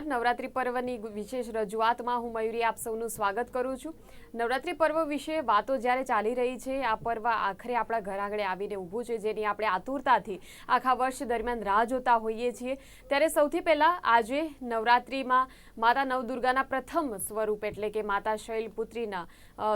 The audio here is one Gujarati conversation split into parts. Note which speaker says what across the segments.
Speaker 1: નમસ્કાર નવરાત્રિ પર્વની વિશેષ રજૂઆતમાં હું મયુરી આપ સૌનું સ્વાગત કરું છું. નવરાત્રિ પર્વ વિશે વાતો જ્યારે ચાલી રહી છે, આ પર્વ આખરે આપણા ઘર આગળ આવીને ઊભું છે, જેની આપણે આતુરતાથી આખા વર્ષ દરમિયાન રાહ જોતા હોઈએ છીએ. ત્યારે સૌથી પહેલાં આજે નવરાત્રિમાં માતા નવદુર્ગાના પ્રથમ સ્વરૂપ એટલે કે માતા શૈલપુત્રીના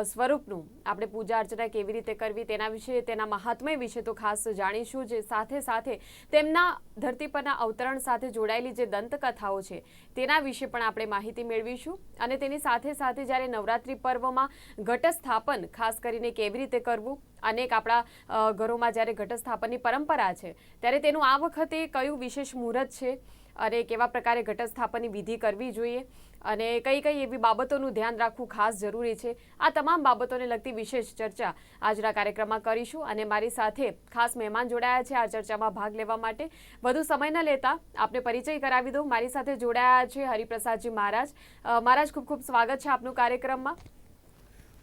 Speaker 1: સ્વરૂપનું આપણે પૂજા અર્ચના કેવી રીતે કરવી તેના વિશે, તેના મહાત્મ્ય વિશે તો ખાસ જાણીશું જે સાથે સાથે તેમના ધરતી પરના અવતરણ સાથે જોડાયેલી જે દંતકથાઓ છે તેના વિશે પણ આપણે માહિતી મેળવીશું. અને તેની સાથે સાથે જ્યારે નવરાત્રિ પર્વમાં ઘટસ્થાપન ખાસ કરીને કેવી રીતે કરવું, અનેક આપણા ઘરોમાં જ્યારે ઘટસ્થાપનની પરંપરા છે, ત્યારે તેનું આ વખતે કયું વિશેષ મુહૂર્ત છે? અને કેવા પ્રકારે ઘટસ્થાપનની વિધિ કરવી જોઈએ અને કઈ કઈ એવી બાબતોનું ધ્યાન રાખવું ખાસ જરૂરી છે? આ તમામ બાબતોને લગતી વિશેષ ચર્ચા આજના કાર્યક્રમમાં કરીશું અને મારી સાથે ખાસ મહેમાન જોડાયા છે. આ ચર્ચામાં ભાગ લેવા માટે વધુ સમય ન લેતા આપને પરિચય કરાવી દઉં. મારી સાથે જોડાયા છે હરિપ્રસાદજી મહારાજ. મહારાજ, ખૂબ ખૂબ સ્વાગત છે આપનું કાર્યક્રમમાં.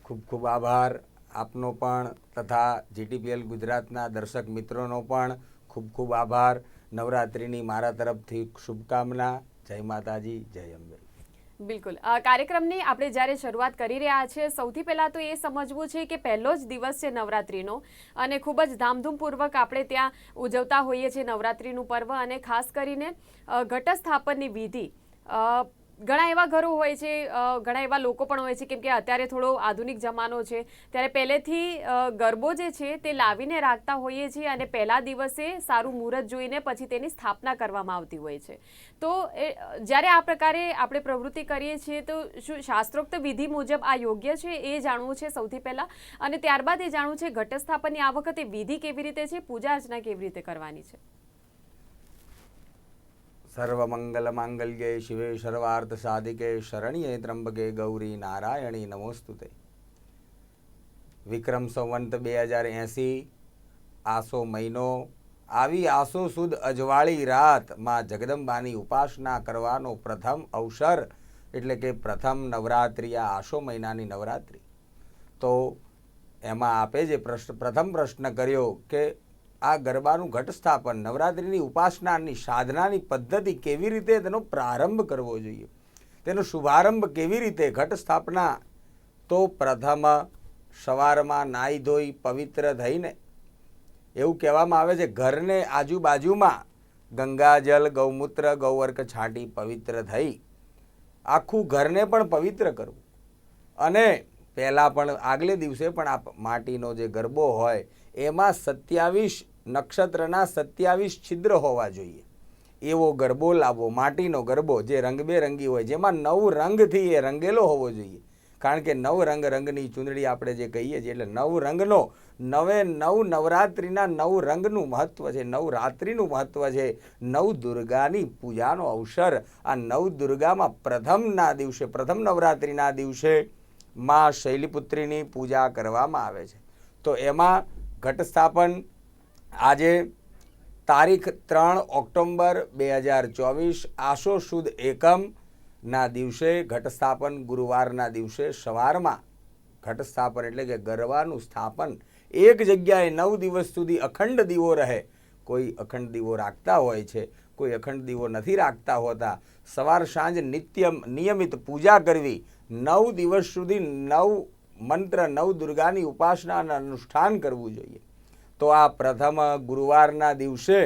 Speaker 2: ખૂબ ખૂબ આભાર આપનો પણ તથા જીટીપીએલ ગુજરાતના દર્શક મિત્રોનો પણ ખૂબ ખૂબ આભાર. નવરાત્રિની મારા તરફથી શુભકામના. જય માતાજી, જય અંબે.
Speaker 1: બિલકુલ. કાર્યક્રમની આપણે જ્યારે શરૂઆત કરી રહ્યા છીએ સૌથી પહેલાં તો એ સમજવું છે કે પહેલો જ દિવસ છે નવરાત્રિનો અને ખૂબ જ ધામધૂમપૂર્વક આપણે ત્યાં ઉજવતા હોઈએ છીએ નવરાત્રિનું પર્વ અને ખાસ કરીને ઘટસ્થાપનની વિધિ ઘણા એવા ઘરો હોય છે ઘણા એવા લોકો પણ હોય છે, કેમ કે અત્યારે થોડો આધુનિક જમાનો છે, ત્યારે પહેલેથી ગરબો જે છે તે લાવીને રાખતા હોઈએ છીએ અને પહેલા દિવસે સારું મુહૂર્ત જોઈને પછી તેની સ્થાપના કરવામાં આવતી હોય છે. તો જ્યારે આ પ્રકારે આપણે પ્રવૃત્તિ કરીએ છીએ તો શું શાસ્ત્રોક્ત વિધિ મુજબ આ યોગ્ય છે એ જાણવું છે સૌથી પહેલાં? અને ત્યારબાદ એ જાણવું છે ઘટસ્થાપનની આ વખતે વિધિ કેવી રીતે છે, પૂજા અર્ચના કેવી રીતે કરવાની છે?
Speaker 2: સર્વમંગલ માંગલ્યે શિવે સર્વાર્થ સાધિકે શરણ્યે ત્રંબકે ગૌરી નારાયણી નમોસ્તુતે વિક્રમ સંવંત બે હજાર એંસી આસો મહિનો આવી આસો સુદ અજવાળી રાતમાં જગદંબાની ઉપાસના કરવાનો પ્રથમ અવસર એટલે કે પ્રથમ નવરાત્રિ આ આસો મહિનાની નવરાત્રિ તો એમાં આપે જે પ્રશ્ન પ્રથમ પ્રશ્ન કર્યો કે આ ગરબાનું ઘટ સ્થાપન નવરાત્રિની ઉપાસનાની સાધનાની પદ્ધતિ કેવી રીતે તેનો પ્રારંભ કરવો જોઈએ? તેનો શુભારંભ કેવી રીતે ઘટ સ્થાપના તો પ્રથમ સવારમાં નાહી ધોઈ પવિત્ર થઈને એવું કહેવામાં આવે છે, ઘરને આજુબાજુમાં ગંગાજલ, ગૌમૂત્ર, ગૌવર્ક છાંટી પવિત્ર થઈ આખું ઘરને પણ પવિત્ર કરવું. અને પહેલાં પણ આગલે દિવસે પણ આ માટીનો જે ગરબો હોય, એમાં સત્યાવીસ નક્ષત્રના સત્યાવીસ છિદ્ર હોવા જોઈએ. એવો ગરબો લાવવો માટીનો ગરબો જે રંગબેરંગી હોય, જેમાં નવ રંગથી એ રંગેલો હોવો જોઈએ. કારણ કે નવ રંગ રંગની ચૂંદડી આપણે જે કહીએ છીએ, એટલે નવ રંગનો નવે નવ નવરાત્રિના નવ રંગનું મહત્વ છે. નવરાત્રિનું મહત્વ છે નવ દુર્ગાની પૂજાનો અવસર. આ નવ દુર્ગામાં પ્રથમના દિવસે, પ્રથમ નવરાત્રિના દિવસે માં શૈલીપુત્રીની પૂજા કરવામાં આવે છે. તો એમાં ઘટસ્થાપન આજે તારીખ ત્રણ ઓક્ટોબર બે હજાર ચોવીસ, આસો સુદ એકમના દિવસે ઘટસ્થાપન ગુરુવારના દિવસે સવારમાં, ઘટસ્થાપન એટલે કે ગરબાનું સ્થાપન, એક જગ્યાએ નવ દિવસ સુધી અખંડ દીવો રહે. કોઈ અખંડ દીવો રાખતા હોય છે, કોઈ અખંડ દીવો નથી રાખતા હોતા. સવાર સાંજ નિત્ય નિયમિત પૂજા કરવી. નવ દિવસ સુધી નવ મંત્ર, નવ દુર્ગાની ઉપાસના અને અનુષ્ઠાન કરવું જોઈએ. તો આ પ્રથમ ગુરુવારના દિવસે,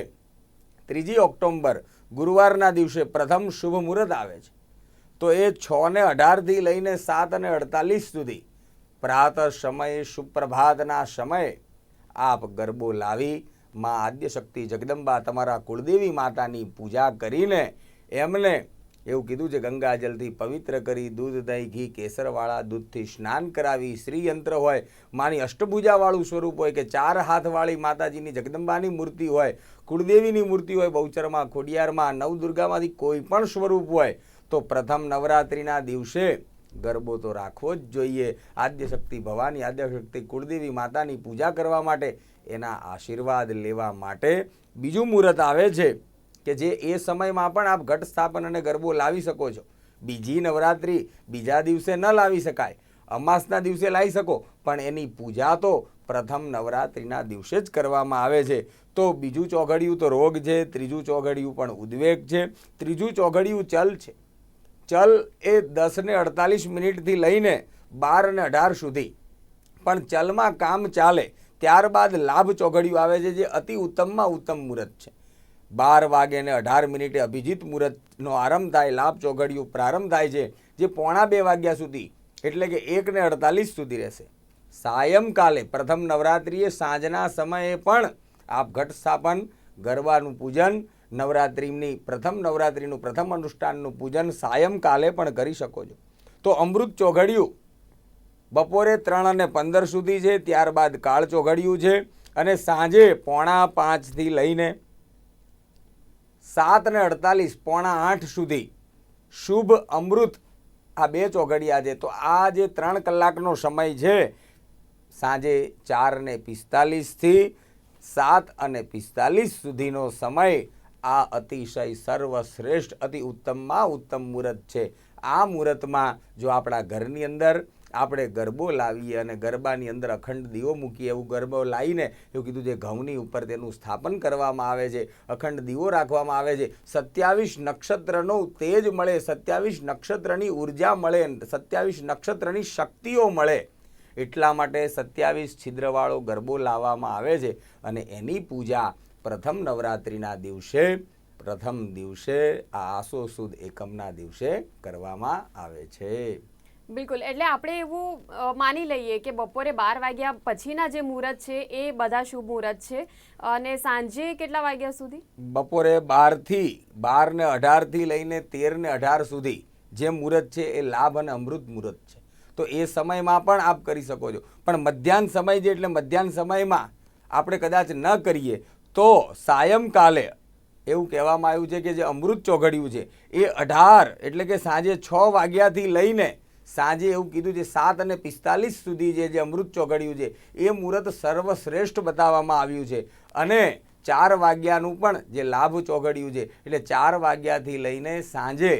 Speaker 2: ત્રીજી ઓક્ટોબર ગુરુવારના દિવસે પ્રથમ શુભ મુહૂર્ત આવે છે. તો એ છ ને અઢારથી લઈને સાત અને અડતાલીસ સુધી પ્રાત સમયે, સુપ્રભાતના સમયે આપ ગરબો લાવી માં આદ્યશક્તિ જગદંબા તમારા કુળદેવી માતાની પૂજા કરીને એમને એવું કીધું છે ગંગાજલથી પવિત્ર કરી દૂધ દહીં, ઘી, કેસરવાળા દૂધથી સ્નાન કરાવી શ્રીયંત્ર હોય. માની અષ્ટભુજાવાળું સ્વરૂપ હોય કે ચાર હાથવાળી માતાજીની જગદંબાની મૂર્તિ હોય, કુળદેવીની મૂર્તિ હોય, બહુચરમાં, ખોડિયારમાં, નવદુર્ગામાંથી કોઈ પણ સ્વરૂપ હોય, તો પ્રથમ નવરાત્રિના દિવસે ગરબો તો રાખવો જ જોઈએ. આદ્યશક્તિ ભવાની આદ્યશક્તિ કુળદેવી માતાની પૂજા કરવા માટે એના આશીર્વાદ લેવા માટે બીજું મુહૂર્ત આવે છે. કે જે એ સમયમાં પણ આપ ઘટ સ્થાપન અને ગરબો લાવી શકો છો. બીજી નવરાત્રિ બીજા દિવસે ન લાવી શકાય. અમાસના દિવસે લાવી શકો, પણ એની પૂજા તો પ્રથમ નવરાત્રિના દિવસે જ કરવામાં આવે છે. તો બીજું ચોઘડિયું તો રોગ છે, ત્રીજું ચોઘડિયું પણ ઉદ્વેગ છે, ત્રીજું ચોઘડિયું ચલ છે. ચલ એ દસને અડતાલીસ મિનિટથી લઈને બાર ને અઢાર સુધી. પણ ચલમાં કામ ચાલે, ત્યારબાદ લાભ ચોઘડિયું આવે છે, જે અતિ ઉત્તમમાં ઉત્તમ મુહૂર્ત છે. બાર વાગે ને અઢાર મિનિટે અભિજીત મુહૂર્તનો આરંભ થાય, લાભ ચોઘડિયું પ્રારંભ થાય છે, જે પોણા બે વાગ્યા સુધી, એટલે કે એક ને અડતાલીસ સુધી રહેશે. સાયંકાલે પ્રથમ નવરાત્રિએ સાંજના સમયે પણ આપ ઘટ સ્થાપન, ગરબાનું પૂજન, નવરાત્રિની પ્રથમ નવરાત્રિનું પ્રથમ અનુષ્ઠાનનું પૂજન સાયંકાલે પણ કરી શકો છો. તો અમૃત ચોઘડિયું બપોરે ત્રણ અને પંદર સુધી છે, ત્યારબાદ કાળ ચોઘડિયું છે, અને સાંજે પોણા પાંચથી લઈને સાત ને અડતાલીસ, પોણા આઠ સુધી. શુભ અમૃત આ બે ચોઘડિયા છે. તો આ જે ત્રણ કલાકનો સમય છે, સાંજે ચાર ને પિસ્તાલીસથી સાત અને પિસ્તાલીસ સુધીનો સમય આ અતિશય સર્વશ્રેષ્ઠ, અતિ ઉત્તમમાં ઉત્તમ મુહૂર્ત છે. આ મુહૂર્તમાં જો આપણા ઘરની અંદર આપણે ગરબો લાવીએ અને ગરબાની અંદર અખંડ દીવો મૂકીએ એવું ગરબો લાવીને એવું કીધું જે ઘઉંની ઉપર તેનું સ્થાપન કરવામાં આવે છે, અખંડ દીવો રાખવામાં આવે છે. સત્યાવીસ નક્ષત્રનો તેજ મળે, સત્યાવીસ નક્ષત્રની ઊર્જા મળે, સત્યાવીસ નક્ષત્રની શક્તિઓ મળે. એટલા માટે સત્યાવીસ છિદ્રવાળો ગરબો લાવવામાં આવે છે અને એની પૂજા પ્રથમ નવરાત્રિના દિવસે, પ્રથમ દિવસે આ આસો સુદ એકમના દિવસે કરવામાં આવે છે.
Speaker 1: બિલકુલ. એટલે આપણે એવું માની લઈએ કે બપોરે બાર વાગ્યા પછીના જે મુહૂર્ત છે, એ બધા શુભ મુહૂર્ત છે. અને સાંજે કેટલા વાગ્યા સુધી?
Speaker 2: બપોરે બારથી બાર ને અઢારથી લઈને તેર ને અઢાર સુધી જે મુહૂર્ત છે, એ લાભ અને અમૃત મુહૂર્ત છે. તો એ સમયમાં પણ આપ કરી શકો છો. પણ મધ્યાહન સમય જે એટલે મધ્યાહન સમયમાં આપણે કદાચ ન કરીએ, તો સાયંકાલે એવું કહેવામાં આવ્યું છે કે જે અમૃત ચોઘડિયું છે, એ અઢાર એટલે કે સાંજે છ વાગ્યાથી લઈને સાંજે એવું કીધું છે, સાત અને પિસ્તાલીસ સુધી જે જે અમૃત ચોઘડિયું છે, એ મુહૂર્ત સર્વશ્રેષ્ઠ બતાવવામાં આવ્યું છે. અને ચાર વાગ્યાનું પણ જે લાભ ચોઘડિયું છે, એટલે ચાર વાગ્યાથી લઈને સાંજે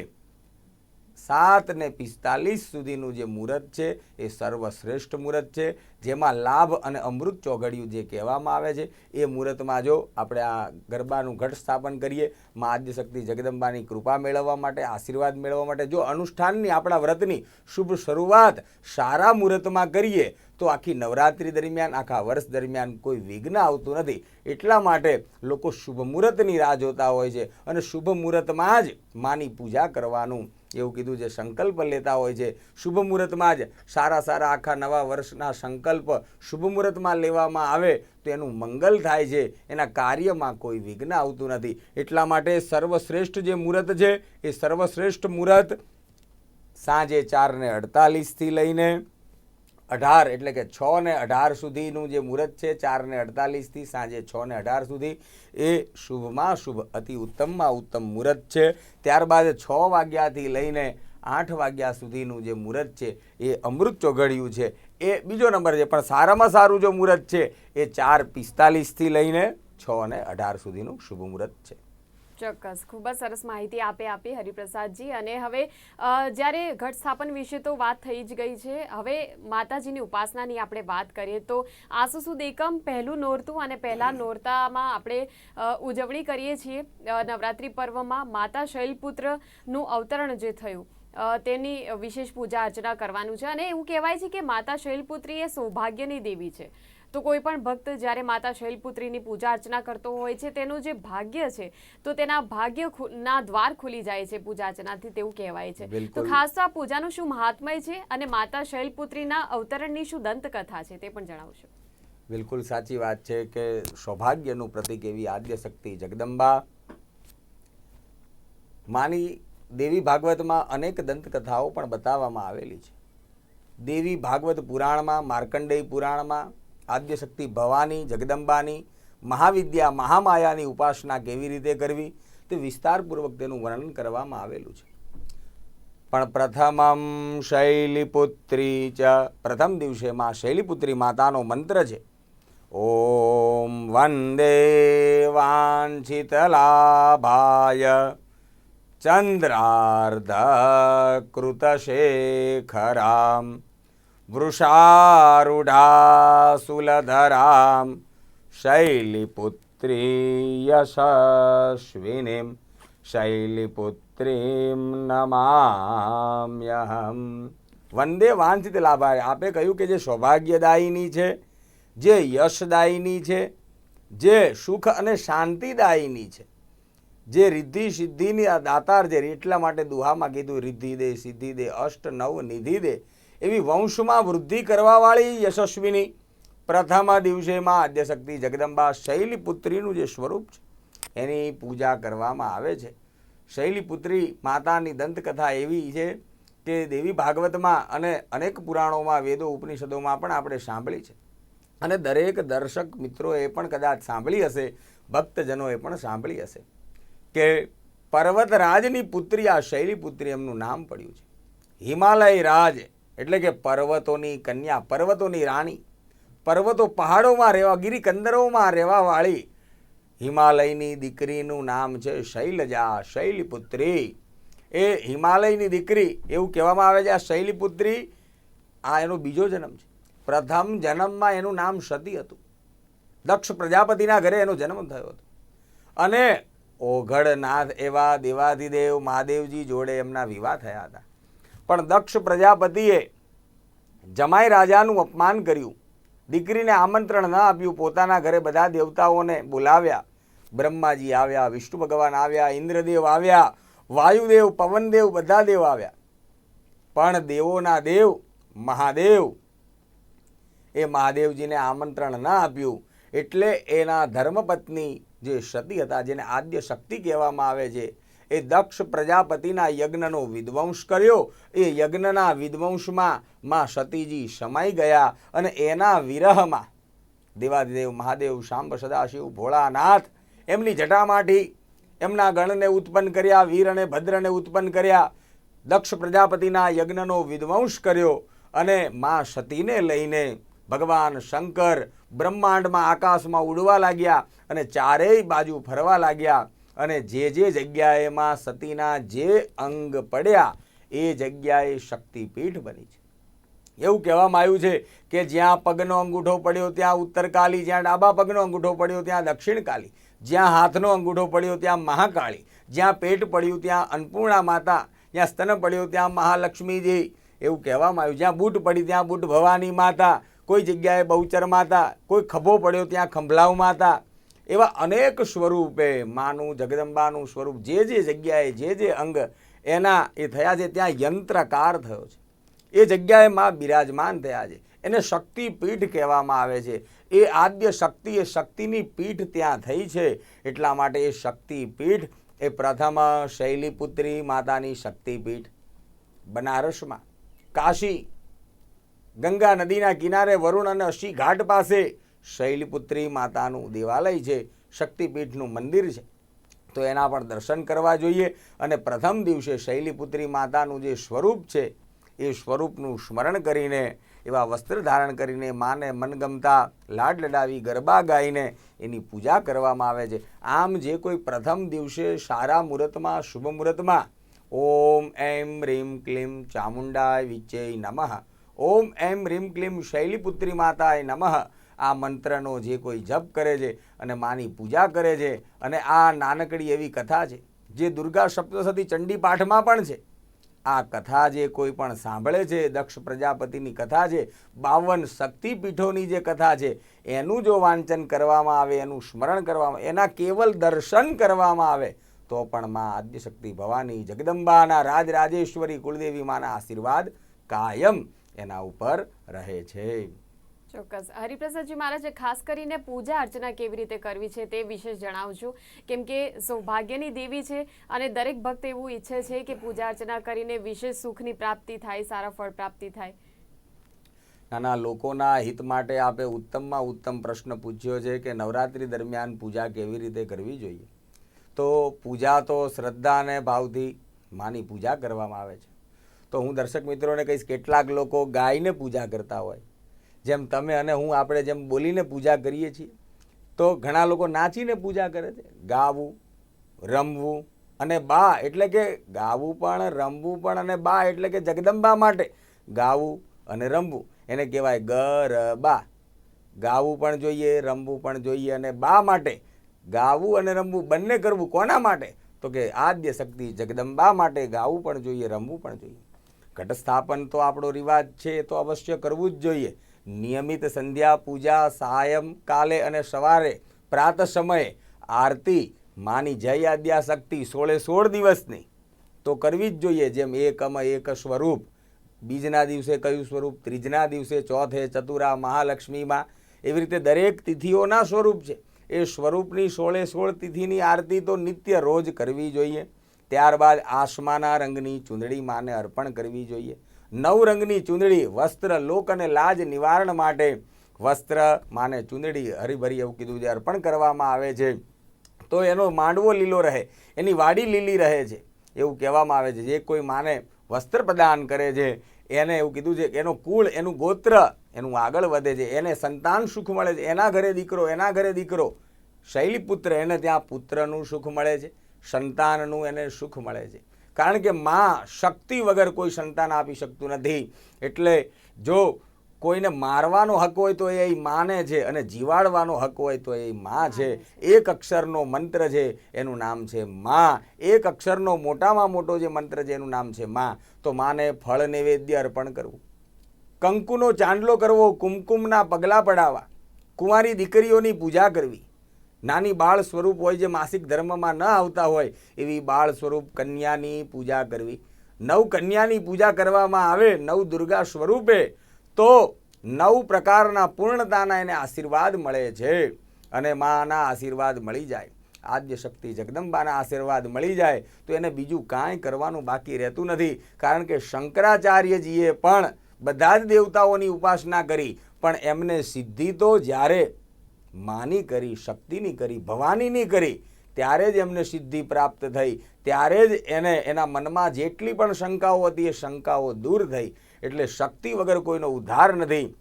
Speaker 2: સાત ને પિસ્તાલીસ સુધીનું જે મુહૂર્ત છે, એ સર્વશ્રેષ્ઠ મુહૂર્ત છે. જેમાં લાભ અને અમૃત ચોઘડિયું જે કહેવામાં આવે છે, એ મુહૂર્તમાં જો આપણે આ ગરબાનું ઘટ સ્થાપન કરીએ, મા આદ્યશક્તિ જગદંબાની કૃપા મેળવવા માટે, આશીર્વાદ મેળવવા માટે, જો અનુષ્ઠાનની આપણા વ્રતની શુભ શરૂઆત સારા મુહૂર્તમાં કરીએ, તો આખી નવરાત્રિ દરમિયાન, આખા વર્ષ દરમિયાન કોઈ વિઘ્ન આવતું નથી. એટલા માટે લોકો શુભ મુહૂર્તની રાહ જોતા હોય છે અને શુભ મુહૂર્તમાં જ માની પૂજા કરવાનું એવું કીધું છે, સંકલ્પ લેતા હોય છે. શુભ મુહૂર્તમાં જ સારા સારા આખા નવા વર્ષના સંકલ્પ શુભ મુહૂર્તમાં લેવામાં આવે તો એનું મંગલ થાય છે. એના કાર્યમાં કોઈ વિઘ્ન આવતું નથી. એટલા માટે સર્વશ્રેષ્ઠ જે મુહૂર્ત છે, એ સર્વશ્રેષ્ઠ મુહૂર્ત સાંજે ચારને અડતાલીસથી લઈને અઢાર, એટલે કે છ ને અઢાર સુધીનું જે મુહૂર્ત છે, ચાર ને અડતાલીસથી સાંજે છ ને અઢાર સુધી, એ શુભમાં શુભ, અતિ ઉત્તમમાં ઉત્તમ મુહૂર્ત છે. ત્યારબાદ છ વાગ્યાથી લઈને આઠ વાગ્યા સુધીનું જે મુહૂર્ત છે, એ અમૃત ચોઘડિયું છે. એ બીજો નંબર છે, પણ સારામાં સારું જો મુહૂર્ત છે, એ ચાર પિસ્તાલીસથી લઈને છ ને અઢાર સુધીનું શુભ મુહૂર્ત છે.
Speaker 1: ચોક્કસ. ખૂબ જ સરસ માહિતી આપે આપી હરિપ્રસાદજી. અને હવે જ્યારે ઘટ સ્થાપન વિશે તો વાત થઈ જ ગઈ છે, હવે માતાજીની ઉપાસનાની આપણે વાત કરીએ તો આસુ સુદ એકમ પહેલું નોરતું અને પહેલા નોરતામાં આપણે ઉજવણી કરીએ છીએ નવરાત્રિ પર્વમાં માતા શૈલપુત્રનું અવતરણ જે થયું તેની વિશેષ પૂજા અર્ચના કરવાનું છે. અને એવું કહેવાય છે કે માતા શૈલપુત્રી એ સૌભાગ્યની દેવી છે. તો કોઈ પણ ભક્ત જ્યારે માતા શૈલપુત્રીની પૂજા અર્ચના કરતો હોય છે તેનું જે ભાગ્ય છે તો તેના ભાગ્ય ના દ્વાર ખુલી જાય છે પૂજા અર્ચનાથી તેવું કહેવાય છે. તો ખાસ તો આ પૂજાનું શું મહાત્મય છે અને માતા શૈલપુત્રીના અવતરણની શું દંતકથા છે તે પણ જણાવશો.
Speaker 2: બિલકુલ સાચી વાત છે કે સૌભાગ્યનું પ્રતિક એવી આદ્ય શક્તિ જગદંબા. માની દેવી ભાગવતમાં અનેક દંતકથાઓ પણ બતાવવામાં આવેલી છે. દેવી ભાગવત પુરાણમાં માર્કંડેય પુરાણમાં આદ્ય શક્તિ ભવાની, જગદંબાની, મહાવિદ્યા, મહામાયાની ઉપાસના કેવી રીતે કરવી તે વિસ્તારપૂર્વક તેનું વર્ણન કરવામાં આવેલું છે. પણ પ્રથમમ શૈલીપુત્રી ચ, પ્રથમ દિવસે માં શૈલીપુત્રી માતાનો મંત્ર છે. ઓમ વંદે વાંછિતલાભાય. ચંદ્રાર્ધકૃતશેખરામ. વૃષારૂઢાસુલધરામ શૈલીપુત્રી યશસ્વિનીમ શૈલીપુત્રી પુત્રીમ નમામ્યહમ વંદે વાંછિત લાભાય આપે કહ્યું કે જે સૌભાગ્યદાયીની છે જે યશદાયીની છે જે સુખ અને શાંતિદાયીની છે જે રિદ્ધિ સિદ્ધિની દાતાર જે એટલા માટે દુહામાં કીધું, રિદ્ધિ દે, સિદ્ધિ દે, અષ્ટ નવ નિધિ દે. એવી વંશમાં વૃદ્ધિ કરવાવાળી યશસ્વીની પ્રથમ દિવસેમાં આદ્યશક્તિ જગદંબા શૈલીપુત્રીનું જે સ્વરૂપ છે, એની પૂજા કરવામાં આવે છે. શૈલીપુત્રી માતાની દંતકથા એવી છે કે દેવી ભાગવતમાં અને અનેક પુરાણોમાં વેદો ઉપનિષદોમાં પણ આપણે સાંભળી છે. અને દરેક દર્શક મિત્રોએ પણ કદાચ સાંભળી હશે, ભક્તજનોએ પણ સાંભળી હશે કે પર્વતરાજની પુત્રી આ શૈલીપુત્રી એમનું નામ પડ્યું છે. હિમાલય રાજ એટલે કે પર્વતોની કન્યા, પર્વતોની રાણી, પર્વતો પહાડોમાં રહેવા, ગિરિકંદરોમાં રહેવાવાળી હિમાલયની દીકરીનું નામ છે શૈલજા, શૈલીપુત્રી. એ હિમાલયની દીકરી, એવું કહેવામાં આવે છે આ શૈલીપુત્રી, આ એનો બીજો જન્મ છે. પ્રથમ જન્મમાં એનું નામ સતી હતું. દક્ષ પ્રજાપતિના ઘરે એનો જન્મ થયો હતો. અને ઓઘડનાથ એવા દેવાધિદેવ મહાદેવજી જોડે એમના વિવાહ થયા હતા. પણ દક્ષ પ્રજાપતિએ જમાઈ રાજાનું અપમાન કર્યું. દીકરીને આમંત્રણ ન આપ્યું. પોતાના ઘરે બધા દેવતાઓને બોલાવ્યા. બ્રહ્માજી આવ્યા, વિષ્ણુ ભગવાન આવ્યા, ઇન્દ્રદેવ આવ્યા, વાયુદેવ, પવનદેવ બધા દેવ આવ્યા. પણ દેવોના દેવ, મહાદેવ, એ મહાદેવજીને આમંત્રણ ન આપ્યું. એટલે એના ધર્મપત્ની જે સતી હતા, જેને આદ્ય શક્તિ કહેવામાં આવે છે એ દક્ષ પ્રજાપતિના યજ્ઞનો વિધ્વંસ કર્યો. એ યજ્ઞના વિધ્વંસમાં માં સતીજી સમાઈ ગયા અને એના વિરહમાં દેવાદેવ મહાદેવ શાંબ સદાશિવ ભોળાનાથ એમની જટામાંથી એમના ગણને ઉત્પન્ન કર્યા વીર અને ભદ્રને ઉત્પન્ન કર્યા, દક્ષ પ્રજાપતિના યજ્ઞનો વિધ્વંસ કર્યો અને મા સતીને લઈને ભગવાન શંકર બ્રહ્માંડમાં આકાશમાં ઉડવા લાગ્યા અને ચારેય બાજુ ફરવા લાગ્યા. અને જે જે જગ્યાએ માં સતીના જે અંગ પડ્યા, એ જગ્યાએ શક્તિપીઠ બની છે. એવું કહેવામાં આવ્યું છે કે જ્યાં પગનો અંગૂઠો પડ્યો, ત્યાં ઉત્તરકાલી જ્યાં ડાબા પગનો અંગૂઠો પડ્યો, ત્યાં દક્ષિણકાલી જ્યાં હાથનો અંગૂઠો પડ્યો, ત્યાં મહાકાળી, જ્યાં પેટ પડ્યું, ત્યાં અન્નપૂર્ણા માતા, જ્યાં સ્તન પડ્યો, ત્યાં મહાલક્ષ્મીજી એવું કહેવામાં આવ્યું. જ્યાં બૂટ પડી, ત્યાં બૂટ ભવાની માતા, કોઈ જગ્યાએ બહુચર માતા, કોઈ ખભો પડ્યો, ત્યાં ખંભલાવ માતા એવા અનેક સ્વરૂપે માનું, જગદંબાનું સ્વરૂપ, જે જે જગ્યાએ, જે જે અંગ એના એ થયા છે, ત્યાં યંત્રકાર થયો છે. એ જગ્યાએ માં બિરાજમાન થયા છે. એને શક્તિપીઠ કહેવામાં આવે છે. એ આદ્ય શક્તિ, એ શક્તિની પીઠ ત્યાં થઈ છે. એટલા માટે એ શક્તિપીઠ, એ પ્રથમ શૈલીપુત્રી માતાની શક્તિપીઠ. બનારસમાં કાશી ગંગા નદીના કિનારે વરુણ અને અશી ઘાટ પાસે શૈલીપુત્રી માતાનું દેવાલય છે, શક્તિપીઠનું મંદિર છે. તો એના પણ દર્શન કરવા જોઈએ અને પ્રથમ દિવસે શૈલીપુત્રી માતાનું જે સ્વરૂપ છે, એ સ્વરૂપનું સ્મરણ કરીને, એવા વસ્ત્ર ધારણ કરીને માને મનગમતા લાડ લડાવી ગરબા ગાઈને એની પૂજા કરવામાં આવે છે. આમ જે કોઈ પ્રથમ દિવસે સારા મુહૂર્તમાં, શુભ મુહૂર્તમાં ઓમ એમ રીમ ક્લીમ ચામુંડાય વિચય નમઃ. ઓમ એમ રીમ ક્લીમ શૈલીપુત્રી માતાય નમઃ. આ મંત્રનો જે કોઈ જપ કરે છે અને માની પૂજા કરે છે અને આ નાનકડી એવી કથા છે, જે દુર્ગા સપ્તસતી ચંડી પાઠમાં પણ છે. આ કથા જે કોઈ પણ સાંભળે છે, દક્ષ પ્રજાપતિની કથા છે, બાવન શક્તિપીઠોની જે કથા છે, એનું જો વાંચન કરવામાં આવે, એનું સ્મરણ કરવામાં એના કેવલ દર્શન કરવામાં આવે, તો પણ માં આદ્યશક્તિ ભવાની જગદંબાના રાજરાજેશ્વરી કુળદેવી માના આશીર્વાદ કાયમ એના ઉપર રહે છે.
Speaker 1: ચોક્કસ. હરિપ્રસાદજી મહારાજે ખાસ કરીને પૂજા અર્ચના કેવી રીતે કરવી છે તે વિશે જણાવજો. કેમ કે સૌભાગ્યની દેવી છે અને દરેક ભક્ત એવું ઈચ્છે છે કે પૂજા અર્ચના કરીને વિશેષ સુખની પ્રાપ્તિ થાય, સારા ફળ પ્રાપ્તિ થાય.
Speaker 2: નાના લોકોના હિત માટે આપે ઉત્તમમાં ઉત્તમ પ્રશ્ન પૂછ્યો છે કે નવરાત્રિ દરમિયાન પૂજા કેવી રીતે કરવી જોઈએ? તો પૂજા તો શ્રદ્ધા અને ભાવથી માની પૂજા કરવામાં આવે છે. તો હું દર્શક મિત્રોને કહીશ, કેટલાક લોકો ગાયને પૂજા કરતા હોય. જેમ તમે અને હું આપણે જેમ બોલીને પૂજા કરીએ છીએ, તો ઘણા લોકો નાચીને પૂજા કરે છે. ગાવું, રમવું અને બા એટલે કે ગાવું પણ, રમવું પણ અને બા એટલે કે જગદંબા માટે ગાવું અને રમવું. એને કહેવાય ગરબા ગાવું પણ જોઈએ, રમવું પણ જોઈએ અને બા માટે ગાવું અને રમવું બંને કરવું કોના માટે? તો કે આદ્ય શક્તિ જગદંબા માટે ગાવું પણ જોઈએ, રમવું પણ જોઈએ. ઘટસ્થાપન તો આપણો રિવાજ છે, એ તો અવશ્ય કરવું જ જોઈએ. નિયમિત સંધ્યા, પૂજા સાયંકાલે અને સવારે પ્રાત સમયે આરતી, માની જય આદ્યા શક્તિ સોળે સોળ દિવસની. તો કરવી જ જોઈએ જેમ એકમ એક સ્વરૂપ, બીજના દિવસે કયું સ્વરૂપ, ત્રીજના દિવસે ચોથે ચતુરા મહાલક્ષ્મીમાં. એવી રીતે દરેક તિથિઓના સ્વરૂપ છે. એ સ્વરૂપની સોળે સોળ તિથિની આરતી તો નિત્ય રોજ કરવી જોઈએ. ત્યારબાદ આસમાના રંગની ચૂંદડી માને અર્પણ કરવી જોઈએ. નવ રંગની ચૂંદડી વસ્ત્ર, લોક અને લાજ નિવારણ માટે વસ્ત્ર માને ચૂંદડી હરીભરી એવું કીધું જે અર્પણ કરવામાં આવે છે. તો એનો માંડવો લીલો રહે, એની વાડી લીલી રહે છે, એવું કહેવામાં આવે છે. જે કોઈ માને વસ્ત્ર પ્રદાન કરે છે, એને એવું કીધું છે કે એનો કુળ, એનું ગોત્ર એનું આગળ વધે છે. એને સંતાન સુખ મળે છે. એના ઘરે દીકરો, એના ઘરે દીકરો, શૈલીપુત્ર, એને ત્યાં પુત્રનું સુખ મળે છે, સંતાનનું એને સુખ મળે છે. કારણ કે માં શક્તિ વગર કોઈ સંતાન આપી શકતું નથી. એટલે જો કોઈને મારવાનો હક હોય તો એ માને છે અને જીવાડવાનો હક હોય તો એ માં છે. એક અક્ષરનો મંત્ર છે, એનું નામ છે માં. એક અક્ષરનો મોટામાં મોટો જે મંત્ર છે, એનું નામ છે માં. તો માને ફળ નૈવેદ્ય અર્પણ કરવું. કંકુનો ચાંદલો કરવો, કુમકુમના પગલાં પડાવવા. કુંવારી દીકરીઓની પૂજા કરવી. નાની બાળ સ્વરૂપ હોય જે માસિક ધર્મમાં ન આવતા હોય, એવી બાળ સ્વરૂપ કન્યાની પૂજા કરવી. નવ કન્યાની પૂજા કરવામાં આવે, નવ દુર્ગા સ્વરૂપે, તો નવ પ્રકારના પૂર્ણતાના એને આશીર્વાદ મળે છે અને માના આશીર્વાદ મળી જાય. આદ્ય શક્તિ જગદંબાના આશીર્વાદ મળી જાય, તો એને બીજું કાંઈ કરવાનું બાકી રહેતું નથી. કારણ કે શંકરાચાર્યજીએ પણ બધા જ દેવતાઓની ઉપાસના કરી, પણ એમને સિદ્ધિ તો જ્યારે માની કરી, શક્તિની કરી, ભવાનીની કરી, ત્યારે જ એમને સિદ્ધિ પ્રાપ્ત થઈ. ત્યારે જ એને એના મનમાં જેટલી પણ શંકાઓ હતી એ શંકાઓ દૂર થઈ. એટલે શક્તિ વગર કોઈનો ઉદ્ધાર નથી.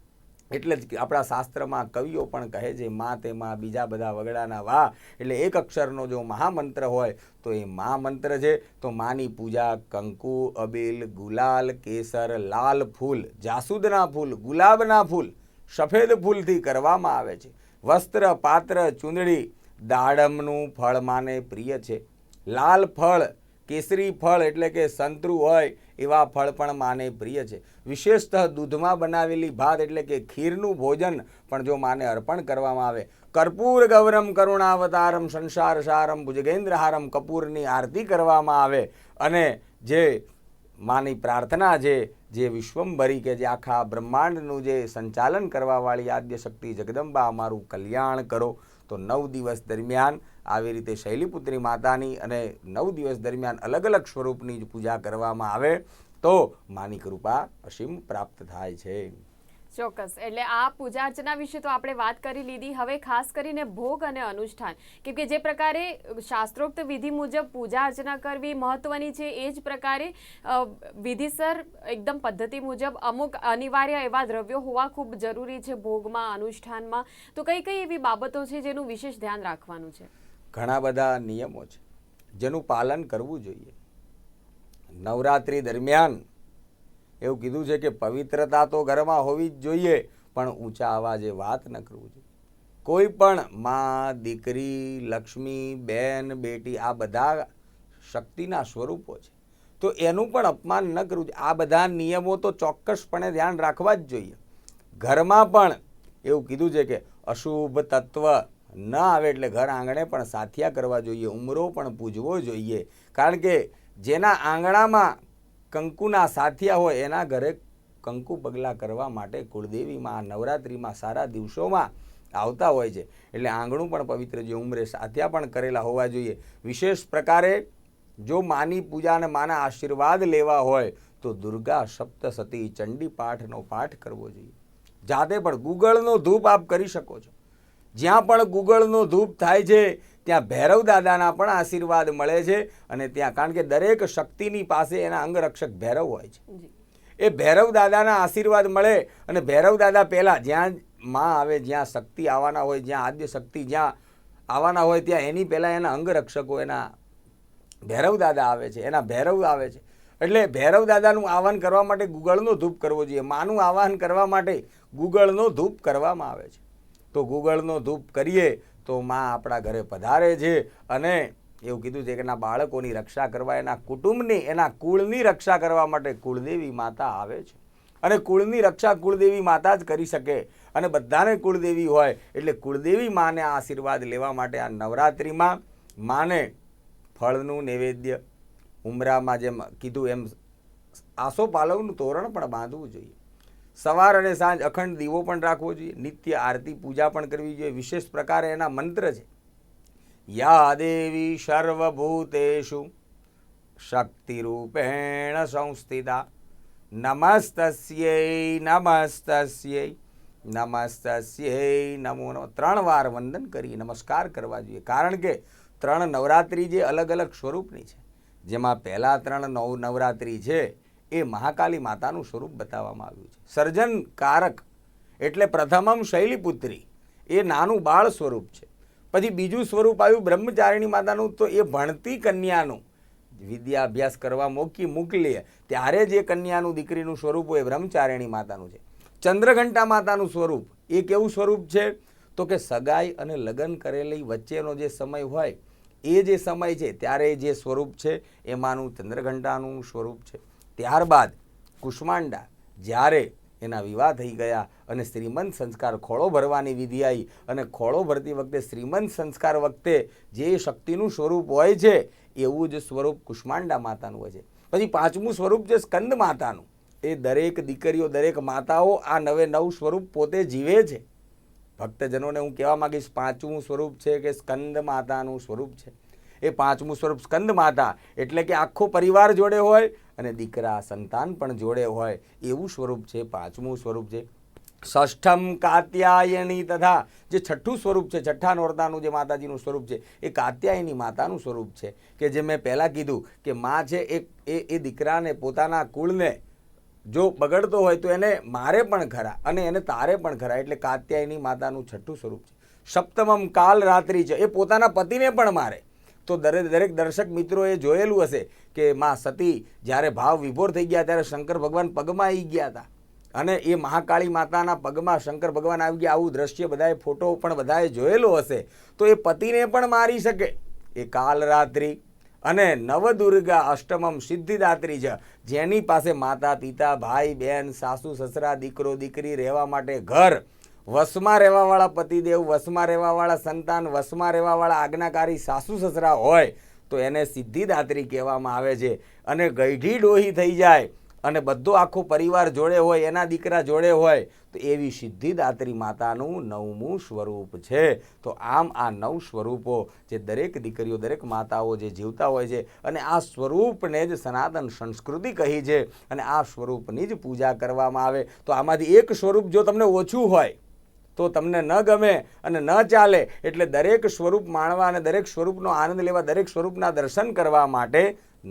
Speaker 2: એટલે જ આપણા શાસ્ત્રમાં કવિઓ પણ કહે છે, મા તેમાં બીજા બધા વગડાના વાહ. એટલે એક અક્ષરનો જો મહામંત્ર હોય, તો એ મહામંત્ર છે. તો માની પૂજા, કંકુ, અબીલ, ગુલાલ, કેસર, લાલ ફૂલ, જાસૂદના ફૂલ, ગુલાબના ફૂલ, સફેદ ફૂલથી કરવામાં આવે છે. વસ્ત્ર, પાત્ર, ચૂંદડી દાડમનું ફળ માને પ્રિય છે. લાલ ફળ, કેસરી ફળ એટલે કે સંતરું હોય એવા ફળ પણ માને પ્રિય છે. વિશેષતઃ દૂધમાં બનાવેલી ભાત એટલે કે ખીરનું ભોજન પણ જો માને અર્પણ કરવામાં આવે. કર્પૂર, ગૌરમ, કરુણાવતારમ સંસાર સારમ ભુજગેન્દ્રહારમ કપૂરની આરતી કરવામાં આવે. અને જે માની પ્રાર્થના છે જે વિશ્વંભરી કે જે આખા બ્રહ્માંડનું જે સંચાલન કરવાવાળી આદ્ય શક્તિ જગદંબા, અમારું કલ્યાણ કરો. તો નવ દિવસ દરમિયાન આવી રીતે શૈલીપુત્રી માતાની અને નવ દિવસ દરમિયાન અલગ અલગ સ્વરૂપની જ પૂજા કરવામાં આવે, તો માની કૃપા અસીમ પ્રાપ્ત થાય છે.
Speaker 1: ચોક્કસ. એટલે આ પૂજા અર્ચના વિશે તો આપણે વાત કરી લીધી. હવે ખાસ કરીને ભોગ અને અનુષ્ઠાન. કેમ કે જે પ્રકારે શાસ્ત્રોક્ત વિધિ મુજબ પૂજા અર્ચના કરવી મહત્વની છે, એ જ પ્રકારે વિધિસર એકદમ પદ્ધતિ મુજબ અમુક અનિવાર્ય એવા દ્રવ્યો હોવા ખૂબ જરૂરી છે ભોગમાં, અનુષ્ઠાનમાં. તો કઈ કઈ એવી બાબતો છે જેનું વિશેષ ધ્યાન રાખવાનું છે?
Speaker 2: ઘણા બધા નિયમો છે જેનું પાલન કરવું જોઈએ. નવરાત્રિ દરમિયાન એવું કીધું છે કે પવિત્રતા તો ઘરમાં હોવી જ જોઈએ, પણ ઊંચા અવાજે વાત ન કરવું જોઈએ. કોઈ પણ માં, દીકરી, લક્ષ્મી, બેન, બેટી, આ બધા શક્તિના સ્વરૂપો છે. તો એનું પણ અપમાન ન કરવું જોઈએ. આ બધા નિયમો તો ચોક્કસપણે ધ્યાન રાખવા જ જોઈએ. ઘરમાં પણ એવું કીધું છે કે અશુભ તત્વ ન આવે એટલે ઘર આંગણે પણ સાથિયા કરવા જોઈએ, ઉમરો પણ પૂજવો જોઈએ. કારણ કે જેના આંગણામાં કંકુના સાથિયા હોય એના ઘરે કંકુ પગલાં કરવા માટે કુળદેવીમાં નવરાત્રિમાં સારા દિવસોમાં આવતા હોય છે. એટલે આંગણું પણ પવિત્ર જે ઉમરે સાથિયા પણ કરેલા હોવા જોઈએ. વિશેષ પ્રકારે જો માની પૂજા અને માના આશીર્વાદ લેવા હોય તો દુર્ગા સપ્તસતી ચંડી પાઠનો પાઠ કરવો જોઈએ. જાતે પણ ગૂગળનો ધૂપ આપ કરી શકો છો. જ્યાં પણ ગૂગળનો ધૂપ થાય છે ત્યાં ભૈરવ દાદાના પણ આશીર્વાદ મળે છે અને ત્યાં કારણ કે દરેક શક્તિની પાસે એના અંગરક્ષક ભૈરવ હોય છે. એ ભૈરવ દાદાના આશીર્વાદ મળે અને ભૈરવ દાદા પહેલાં જ્યાં માં આવે જ્યાં શક્તિ આવવાના હોય જ્યાં આદ્ય શક્તિ જ્યાં આવવાના હોય ત્યાં એની પહેલાં એના અંગરક્ષકો એના ભૈરવ દાદા આવે છે એના ભૈરવ આવે છે. એટલે ભૈરવ દાદાનું આહવાન કરવા માટે ગૂગળનો ધૂપ કરવો જોઈએ. માનું આહવાન કરવા માટે ગૂગળનો ધૂપ કરવામાં આવે છે. તો ગૂગળનો ધૂપ કરીએ તો માં આપણા ઘરે પધારે છે અને એવું કીધું છે કે એના બાળકોની રક્ષા કરવા, એના કુટુંબની, એના કુળની રક્ષા કરવા માટે કુળદેવી માતા આવે છે. અને કુળની રક્ષા કુળદેવી માતા જ કરી શકે. અને બધાને કુળદેવી હોય એટલે કુળદેવી માને આશીર્વાદ લેવા માટે આ નવરાત્રિમાં માને ફળનું નૈવેદ્ય. ઉમરામાં જેમ કીધું એમ આસો પાલવનું તોરણ પણ બાંધવું જોઈએ. સવાર અને સાંજ અખંડ દીવો પણ રાખવો જોઈએ, નિત્ય આરતી, પૂજા પણ કરવી જોઈએ. વિશેષ પ્રકારે એના મંત્ર છે. યા દેવી સર્વભૂતેશુ શક્તિરૂપેણ સંસ્થિતા નમસ્તસ્યૈ નમસ્તસ્યૈ નમસ્તસ્યૈ નમો નમઃ. ત્રણ વાર વંદન કરી નમસ્કાર કરવા જોઈએ. કારણ કે ત્રણ નવરાત્રિ જે અલગ અલગ સ્વરૂપની છે. જેમાં પહેલાં ત્રણ નવ નવરાત્રિ છે એ મહાકાલી માતાનું સ્વરૂપ બતાવવામાં આવ્યું છે. સર્જનકારક એટલે પ્રથમમ શૈલીપુત્રી. એ નાનું બાળ સ્વરૂપ છે. પછી બીજું સ્વરૂપ આવ્યું બ્રહ્મચારિણી માતાનું, તો એ ભણતી કન્યાનું. વિદ્યા અભ્યાસ કરવા મોકી મોકલીએ, ત્યારે જે કન્યાનું દીકરીનું સ્વરૂપ હોય બ્રહ્મચારિણી માતાનું છે. ચંદ્રઘંટા માતાનું સ્વરૂપ, એ કેવું સ્વરૂપ છે? તો કે સગાઈ અને લગ્ન કરેલી વચ્ચેનો જે સમય હોય, એ જે સમય છે, ત્યારે જે સ્વરૂપ છે, એમાંનું ચંદ્રઘંટાનું સ્વરૂપ છે. ત્યારબાદ કુષ્માંડા જ્યારે એના વિવાહ થઈ ગયા અને શ્રીમંત સંસ્કાર ખોળો ભરવાની વિધિ આવી અને ખોળો ભરતી વખતે શ્રીમંત સંસ્કાર વખતે જે શક્તિનું સ્વરૂપ હોય છે, એવું જ સ્વરૂપ કુષ્માંડા માતાનું હોય છે. પછી પાંચમું સ્વરૂપ છે સ્કંદ માતાનું. એ દરેક દીકરીઓ, દરેક માતાઓ આ નવે નવ સ્વરૂપ પોતે જીવે છે. ભક્તજનોને હું કહેવા માંગીશ, પાંચમું સ્વરૂપ છે કે સ્કંદ માતાનું સ્વરૂપ છે. એ પાંચમું સ્વરૂપ સ્કંદ માતા એટલે કે આખો પરિવાર જોડે હોય અને દીકરા સંતાન પણ જોડે હોય એવું સ્વરૂપ છે, પાંચમું સ્વરૂપ છે. ષષ્ઠમ કાત્યાયની તથા જે છઠ્ઠું સ્વરૂપ છે, છઠ્ઠા નોરતાનું જે માતાજીનું સ્વરૂપ છે, એ કાત્યાયની માતાનું સ્વરૂપ છે. કે જે મેં પહેલાં કીધું કે માં છે એ એ દીકરાને પોતાના કુળને જો બગડતો હોય તો એને મારે પણ ખરા અને એને તારે પણ ખરા એટલે કાત્યાયની માતાનું છઠ્ઠું સ્વરૂપ છે. સપ્તમમ કાલ રાત્રિ છે, એ પોતાના પતિને પણ મારે. તો દરેક દરેક દર્શક મિત્રોએ જોયેલું હશે કે માં સતી જ્યારે ભાવ વિભોર થઈ ગયા ત્યારે શંકર ભગવાન પગમાં આવી ગયા હતા અને એ મહાકાળી માતાના પગમાં શંકર ભગવાન આવી ગયા. આવું દ્રશ્ય બધાએ ફોટો પણ બધાએ જોયેલો હશે. તો એ પતિને પણ મારી શકે. એ કાલ રાત્રિ અને નવદુર્ગા અષ્ટમમ સિદ્ધિદાત્રી છે જેની પાસે માતા, પિતા, ભાઈ બહેન સાસુ, સસરા, દીકરો, દીકરી રહેવા માટે ઘર, વસમાં રહેવાવાળા પતિદેવ વશમાં રહેવાવાળા સંતાન, વસમાં રહેવાવાળા આજ્ઞાકારી સાસુ, સસરા હોય તો એને સિદ્ધિદાત્રી કહેવામાં આવે છે. અને ગઈઢી ડોહી થઈ જાય અને બધો આખો પરિવાર જોડે હોય, એના દીકરા જોડે હોય, તો એવી સિદ્ધિદાત્રી માતાનું નવમું સ્વરૂપ છે. તો આમ આ નવ સ્વરૂપો જે દરેક દીકરીઓ, દરેક માતાઓ જે જીવતા હોય છે અને આ સ્વરૂપને જ સનાતન સંસ્કૃતિ કહી છે અને આ સ્વરૂપની જ પૂજા કરવામાં આવે. તો આમાંથી એક સ્વરૂપ જો તમને ઓછું હોય તો તમને ન ગમે અને ન ચાલે એટલે દરેક સ્વરૂપ માણવા અને દરેક સ્વરૂપનો આનંદ લેવા દરેક સ્વરૂપના દર્શન કરવા માટે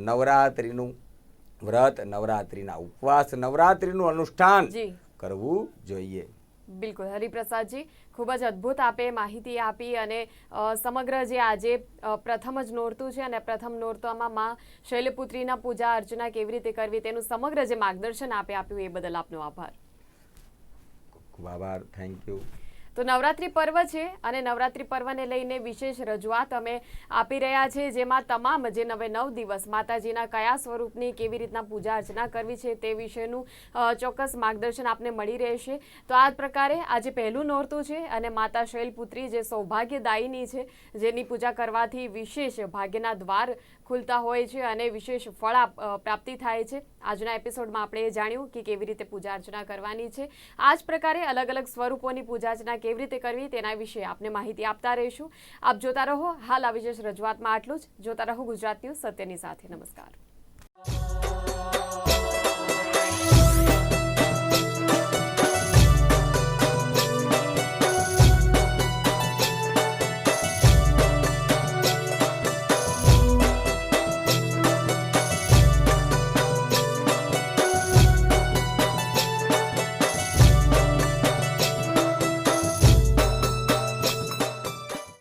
Speaker 2: નવરાત્રિનું વ્રત નવરાત્રિના ઉપવાસ નવરાત્રિનું અનુષ્ઠાન
Speaker 1: જી.
Speaker 2: કરવું જોઈએ.
Speaker 1: બિલકુલ. હરિપ્રસાદજી ખૂબ જ અદ્ભુત આપે માહિતી આપી અને સમગ્ર જે આજે પ્રથમ જ નોરતું છે અને પ્રથમ નોરતામાં માં શૈલપુત્રીના પૂજા અર્ચના કેવી રીતે કરવી તેનું સમગ્ર જે માર્ગદર્શન આપે આપ્યું એ બદલ આપનો આભાર.
Speaker 2: ખૂબ થેન્ક યુ
Speaker 1: તો નવરાત્રિ પર્વ છે અને નવરાત્રિ પર્વને લઈને વિશેષ રજૂઆત અમે આપી રહ્યા છે, જેમાં તમામ જે નવે નવ દિવસ માતાજીના કયા સ્વરૂપની, કેવી રીતના પૂજા અર્ચના કરવી છે તે વિશેનું ચોક્કસ માર્ગદર્શન આપને મળી રહેશે. તો આ પ્રકારે આજે પહેલું નોરતું છે અને માતા શૈલપુત્રી જે સૌભાગ્યદાયીની છે, જેની પૂજા કરવાથી વિશેષ ભાગ્યના દ્વાર ખુલતા હોય છે અને વિશેષ ફળ પ્રાપ્તિ થાય છે. આજના એપિસોડમાં આપણે એ જાણ્યું કે કેવી રીતે પૂજા અર્ચના કરવાની છે. આ જ પ્રકારે અલગ અલગ સ્વરૂપોની પૂજા અર્ચના કેવી રીતે કરવી તેના વિશે આપને માહિતી આપતા રહીશું. આપ જોતા રહો હાલ આ વિશેષ રજૂઆતમાં આટલું જ. જોતા રહો ગુજરાત ન્યૂઝ સત્યની સાથે. નમસ્કાર.